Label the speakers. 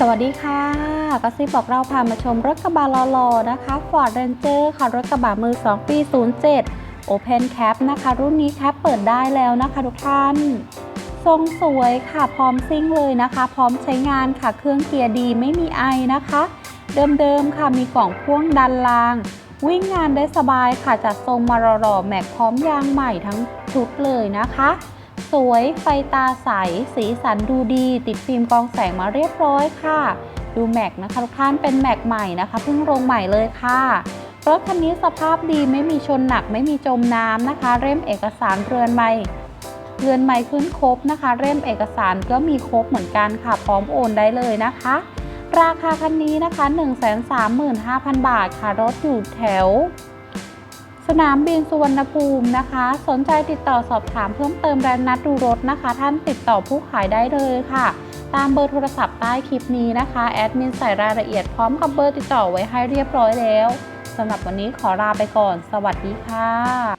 Speaker 1: สวัสดีค่ะกระซิบบอกเราพามาชมรถกระบะลอๆนะคะ Ford Ranger ค่ะรถกระบะมือ 2 ปี 07 Open Cap นะคะ รุ่นนี้แคปเปิดได้แล้วนะคะทุกท่าน ทรงสวยค่ะพร้อมซิ่งเลยนะคะ พร้อมใช้งานค่ะเครื่องเกียร์ดีไม่มีไอนะคะ เดิมๆค่ะมีกล่องพ่วงดันลาง วิ่งงานได้สบายค่ะจัดทรงมาหล่อๆแม็กพร้อมยางใหม่ทั้งชุดเลยนะคะ สวย ไฟตาใส สีสันดูดี ติดฟิล์มกองแสงมาเรียบร้อยค่ะ ดูแม็กนะคะทุกท่านเป็นแม็กใหม่นะคะเพิ่งลงใหม่เลยค่ะ รถคันนี้สภาพดีไม่มีชนหนักไม่มีจมน้ำนะคะ เร่มเอกสารเรือนใหม่เรือนใหม่ขึ้นครบนะคะ เร่มเอกสารก็มีครบเหมือนกันค่ะ พร้อมโอนได้เลยนะคะ ราคาคันนี้นะคะ 135,000 บาทค่ะ รถอยู่แถว สนามบินสุวรรณภูมินะคะ สนใจติดต่อสอบถามเพิ่มเติมและนัดดูรถนะคะ ท่านติดต่อผู้ขายได้เลยค่ะ ตามเบอร์โทรศัพท์ใต้คลิปนี้นะคะแอดมินใส่รายละเอียดพร้อมกับเบอร์ติดต่อไว้ให้เรียบร้อยแล้วสำหรับวันนี้ขอลาไปก่อน สวัสดีค่ะ